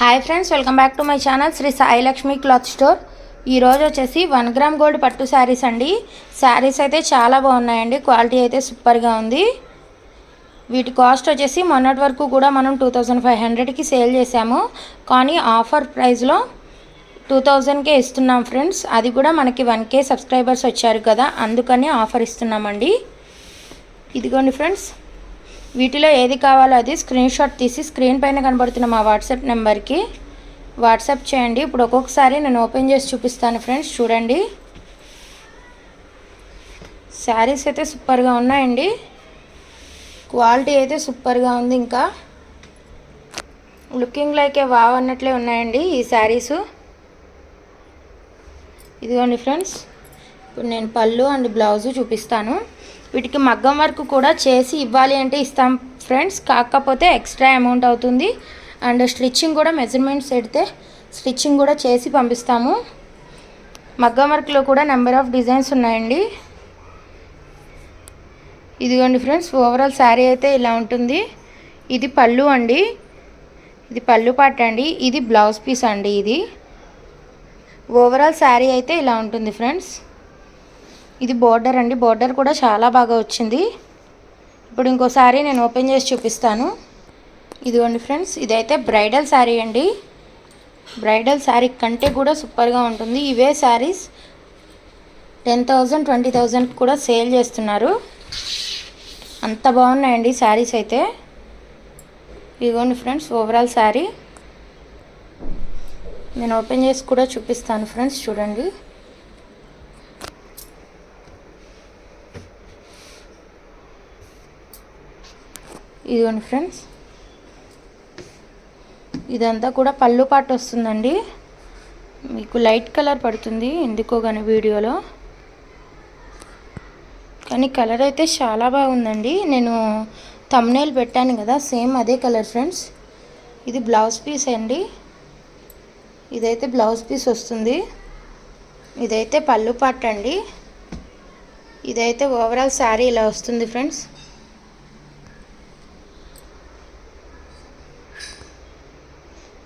Hi friends welcome back to my channel Sri Sai Lakshmi cloth store ఈరోజు వచ్చేసి one gram gold పట్టు శారీస్ అండి. శారీస్ అయితే చాలా బాగున్నాయండి. క్వాలిటీ అయితే సూపర్గా ఉంది. వీటి కాస్ట్ వచ్చేసి మొన్నటి వరకు కూడా మనం టూ థౌజండ్ ఫైవ్ హండ్రెడ్కి సేల్ చేసాము కానీ ఆఫర్ ప్రైస్లో టూ థౌజండ్కే ఇస్తున్నాం ఫ్రెండ్స్. అది కూడా మనకి వన్ కే సబ్స్క్రైబర్స్ వచ్చారు కదా అందుకని ఆఫర్ ఇస్తున్నామండి. ఇదిగోండి ఫ్రెండ్స్. వీటిలో ఏది కావాలో అది స్క్రీన్ షాట్ తీసి స్క్రీన్ పైన కనబడుతున్న మా వాట్సాప్ నెంబర్కి వాట్సాప్ చేయండి. ఇప్పుడు ఒక్కొక్కసారి నేను ఓపెన్ చేసి చూపిస్తాను ఫ్రెండ్స్ చూడండి. శారీస్ అయితే సూపర్గా ఉన్నాయండి. క్వాలిటీ అయితే సూపర్గా ఉంది ఇంకా. లుకింగ్ లైక్ ఏ వావ్ అన్నట్లే ఉన్నాయండి ఈ శారీసు ఇదిగోండి ఫ్రెండ్స్ ఇప్పుడు నేను పళ్ళు అండ్ బ్లౌజు చూపిస్తాను. వీటికి మగ్గం వర్క్ కూడా చేసి ఇవ్వాలి అంటే ఇస్తాం ఫ్రెండ్స్. కాకపోతే ఎక్స్ట్రా అమౌంట్ అవుతుంది. అండ్ స్టిచ్చింగ్ కూడా మెజర్మెంట్స్ పెడితే స్టిచ్చింగ్ కూడా చేసి పంపిస్తాము. మగ్గం వర్క్లో కూడా నెంబర్ ఆఫ్ డిజైన్స్ ఉన్నాయండి. ఇదిగోండి ఫ్రెండ్స్ ఓవరాల్ శారీ అయితే ఇలా ఉంటుంది. ఇది పళ్ళు అండి. ఇది పళ్ళు పాట అండి. ఇది బ్లౌజ్ పీస్ అండి ఇది. ఓవరాల్ శారీ అయితే ఇలా ఉంటుంది ఫ్రెండ్స్. ఇది బోర్డర్ అండి. బోర్డర్ కూడా చాలా బాగా వచ్చింది. ఇప్పుడు ఇంకోసారి నేను ఓపెన్ చేసి చూపిస్తాను. ఇదిగోండి ఫ్రెండ్స్ ఇదైతే బ్రైడల్ శారీ అండి. బ్రైడల్ శారీ కంటే కూడా సూపర్గా ఉంటుంది. ఇవే saris ten thousand twenty thousand కూడా సేల్ చేస్తున్నారు. అంత బాగున్నాయండి శారీస్ అయితే. ఇదిగోండి ఫ్రెండ్స్ ఓవరాల్ శారీ నేను ఓపెన్ చేసి కూడా చూపిస్తాను ఫ్రెండ్స్ చూడండి. ఇదిగోండి ఫ్రెండ్స్. ఇదంతా కూడా పళ్ళు పాటు వస్తుందండి. మీకు లైట్ కలర్ పడుతుంది ఎందుకో కానీ వీడియోలో. కానీ కలర్ అయితే చాలా బాగుందండి. నేను తమ్నేల్ పెట్టాను కదా సేమ్ అదే కలర్ ఫ్రెండ్స్. ఇది బ్లౌజ్ పీస్ అండి. ఇదైతే బ్లౌజ్ పీస్ వస్తుంది. ఇదైతే పళ్ళు పాట అండి ఇదైతే ఓవరాల్ శారీ ఇలా వస్తుంది ఫ్రెండ్స్.